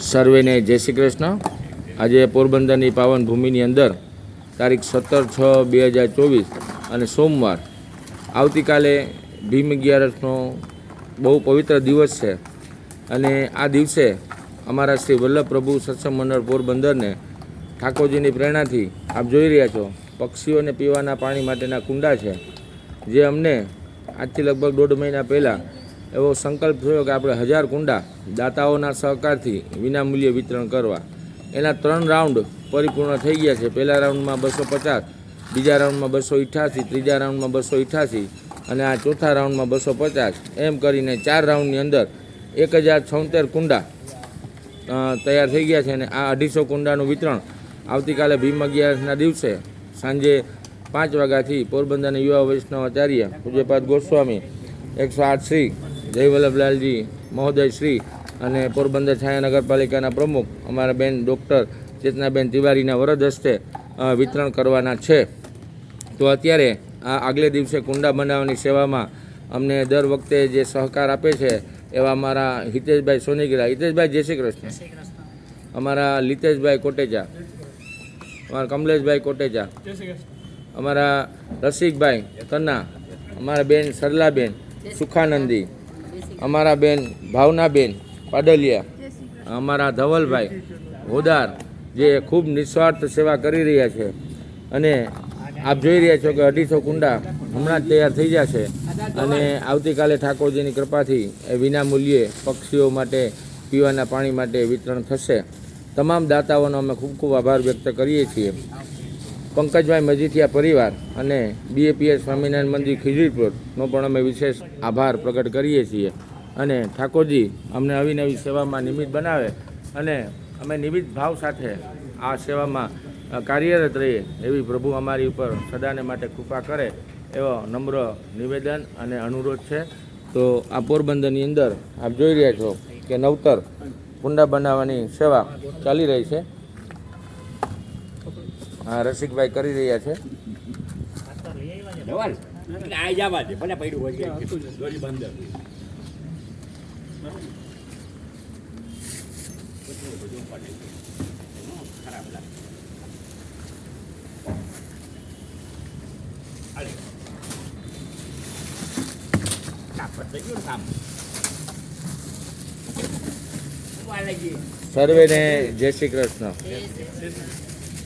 સર્વેને જય શ્રી કૃષ્ણ. આજે પોરબંદરની પાવન ભૂમિની અંદર તારીખ સત્તર છ બે હજાર ચોવીસ અને સોમવાર. આવતીકાલે ભીમ અગિયારસનો બહુ પવિત્ર દિવસ છે અને આ દિવસે અમારા શ્રી વલ્લભ પ્રભુ સત્સંગ મંડળ પોરબંદરને ઠાકોરજીની પ્રેરણાથી આપ જોઈ રહ્યા છો, પક્ષીઓને પીવાના પાણી માટેના કુંડા છે, જે અમને આજથી લગભગ દોઢ મહિના પહેલાં એવો સંકલ્પ થયો કે આપણે હજાર કુંડા દાતાઓના સહકારથી વિનામૂલ્યે વિતરણ કરવા. એના ત્રણ રાઉન્ડ પરિપૂર્ણ થઈ ગયા છે. પહેલા રાઉન્ડમાં બસો પચાસ, બીજા રાઉન્ડમાં બસો અઠ્યાસી, ત્રીજા રાઉન્ડમાં બસો અઠ્યાસી અને આ ચોથા રાઉન્ડમાં બસો પચાસ. એમ કરીને ચાર રાઉન્ડની અંદર એક હજાર છોતેર કુંડા તૈયાર થઈ ગયા છે અને આ અઢીસો કુંડાનું વિતરણ આવતીકાલે ભીમ અગિયારસના દિવસે સાંજે પાંચ વાગ્યાથી પોરબંદરના યુવા વૈષ્ણવ આચાર્ય પૂજ્યપાદ ગોસ્વામી, એકસો આઠ શ્રી જય વલ્લભલાલજી મહોદય શ્રી અને પોરબંદર છાયા નગરપાલિકાના પ્રમુખ અમારા બેન ડૉક્ટર ચેતનાબેન તિવારીના વરદ હસ્તે વિતરણ કરવાના છે. તો અત્યારે આ આગલે દિવસે કુંડા બનાવવાની સેવામાં અમને દર વખતે જે સહકાર આપે છે એવા અમારા હિતેશભાઈ સોનીગીરા. હિતેશભાઈ જય શ્રી કૃષ્ણ. અમારા લીતેશભાઈ કોટેચા અમારા કમલેશભાઈ કોટેચા અમારા રસિકભાઈ તન્ના અમારા બેન સરલાબેન સુખાનંદી. અમારા બેન ભાવનાબેન પાડલિયા અમારા ધવલભાઈ હોદાર જે ખૂબ નિસ્વાર્થ સેવા કરી રહ્યા છે. અને આપ જોઈ રહ્યા છો કે અઢીસો કુંડા હમણાં જ તૈયાર થઈ જશે અને આવતીકાલે ઠાકોરજીની કૃપાથી એ વિના મૂલ્યે પક્ષીઓ માટે પીવાના પાણી માટે વિતરણ થશે. તમામ દાતાઓનો અમે ખૂબ ખૂબ આભાર વ્યક્ત કરીએ છીએ. પંકજભાઈ મજીઠિયા પરિવાર અને બીએપીએસ સ્વામિનારાયણ મંદિર ખીજડીપુરનો પણ અમે વિશેષ આભાર પ્રગટ કરીએ છીએ. અને ઠાકોરજી અમને અવિનવી સેવામાં નિમિત્ત બનાવે અને અમે નિમિત્ત ભાવ સાથે આ સેવામાં કાર્યરત રહીએ એવી પ્રભુ અમારી ઉપર સદાને માટે કૃપા કરે એવો નમ્ર નિવેદન અને અનુરોધ છે. તો આ પોરબંદરની અંદર આપ જોઈ રહ્યા છો કે નવતર કુંડા બનાવવાની સેવા ચાલી રહી છે. હા રસિકભાઈ કરી રહ્યા છે. ગયું ને સર્વેને જય શ્રી કૃષ્ણ.